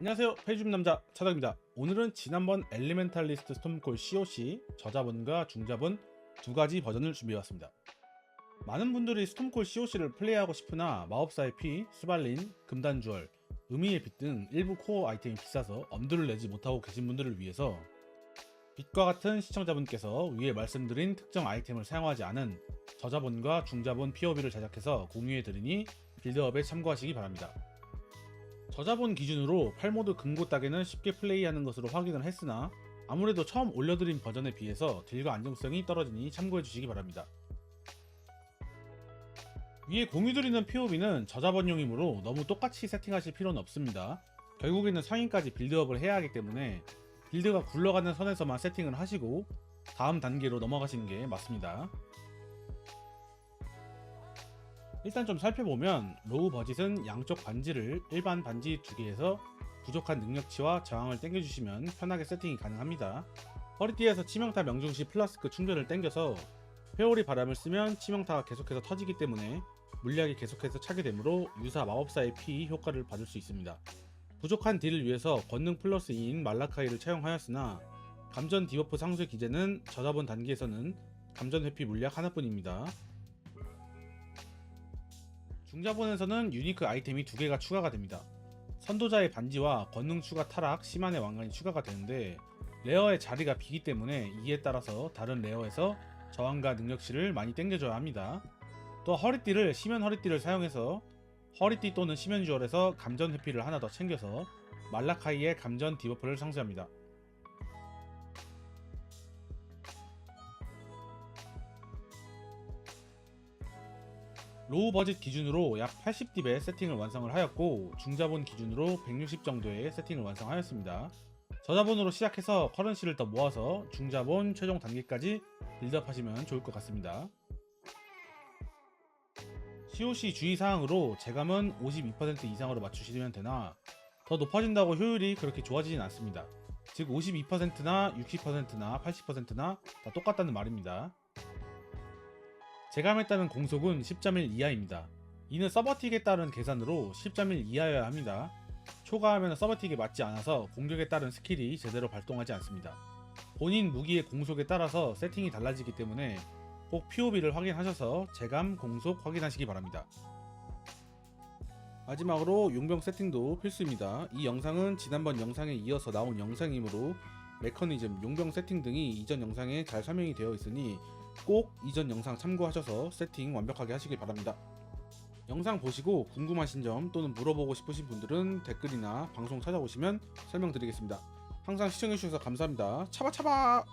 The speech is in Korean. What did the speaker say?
안녕하세요. 페이줌 남자 차덕입니다. 오늘은 지난번 엘리멘탈리스트 스톰콜 COC 저자본과 중자본 두 가지 버전을 준비해왔습니다. 많은 분들이 스톰콜 COC를 플레이하고 싶으나 마법사의 피, 스발린, 금단주얼, 의미의 빛 등 일부 코어 아이템이 비싸서 엄두를 내지 못하고 계신 분들을 위해서 빛과 같은 시청자분께서 위에 말씀드린 특정 아이템을 사용하지 않은 저자본과 중자본 POB를 제작해서 공유해드리니 빌드업에 참고하시기 바랍니다 저자본 기준으로 8모드 금고 따개는 쉽게 플레이하는 것으로 확인을 했으나 아무래도 처음 올려드린 버전에 비해서 딜과 안정성이 떨어지니 참고해주시기 바랍니다. 위에 공유드리는 POB는 저자본용이므로 너무 똑같이 세팅하실 필요는 없습니다. 결국에는 상위까지 빌드업을 해야 하기 때문에 빌드가 굴러가는 선에서만 세팅을 하시고 다음 단계로 넘어가시는 게 맞습니다. 일단 좀 살펴보면 로우 버짓은 양쪽 반지를 일반 반지 두 개에서 부족한 능력치와 저항을 당겨주시면 편하게 세팅이 가능합니다. 허리띠에서 치명타 명중시 플라스크 충전을 당겨서 회오리 바람을 쓰면 치명타가 계속해서 터지기 때문에 물약이 계속해서 차게 되므로 유사 마법사의 피 효과를 받을 수 있습니다. 부족한 딜을 위해서 권능 플러스 2인 말라카이를 차용하였으나 감전 디버프 상수 기제는 저자본 단계에서는 감전 회피 물약 하나뿐입니다. 중자본에서는 유니크 아이템이 두 개가 추가가 됩니다. 선도자의 반지와 권능 추가 타락, 시만의 왕관이 추가가 되는데 레어의 자리가 비기 때문에 이에 따라서 다른 레어에서 저항과 능력치를 많이 땡겨줘야 합니다. 또 허리띠를 시면 허리띠를 사용해서 허리띠 또는 시면 주얼에서 감전 회피를 하나 더 챙겨서 말라카이의 감전 디버프를 상쇄합니다. 로우 버짓 기준으로 약 80딥의 세팅을 완성을 하였고 중자본 기준으로 160 정도의 세팅을 완성하였습니다. 저자본으로 시작해서 커런시를 더 모아서 중자본 최종 단계까지 빌드업 하시면 좋을 것 같습니다. COC 주의사항으로 재감은 52% 이상으로 맞추시면 되나 더 높아진다고 효율이 그렇게 좋아지진 않습니다. 즉 52%나 60%나 80%나 다 똑같다는 말입니다. 재감에 따른 공속은 10.1 이하입니다. 이는 서버틱에 따른 계산으로 10.1 이하여야 합니다. 초과하면 서버틱에 맞지 않아서 공격에 따른 스킬이 제대로 발동하지 않습니다. 본인 무기의 공속에 따라서 세팅이 달라지기 때문에 꼭 POB를 확인하셔서 재감, 공속 확인하시기 바랍니다. 마지막으로 용병 세팅도 필수입니다. 이 영상은 지난번 영상에 이어서 나온 영상이므로 메커니즘, 용병 세팅 등이 이전 영상에 잘 설명이 되어 있으니 꼭 이전 영상 참고하셔서 세팅 완벽하게 하시길 바랍니다. 영상 보시고 궁금하신 점 또는 물어보고 싶으신 분들은 댓글이나 방송 찾아오시면 설명드리겠습니다. 항상 시청해주셔서 감사합니다. 차바차바!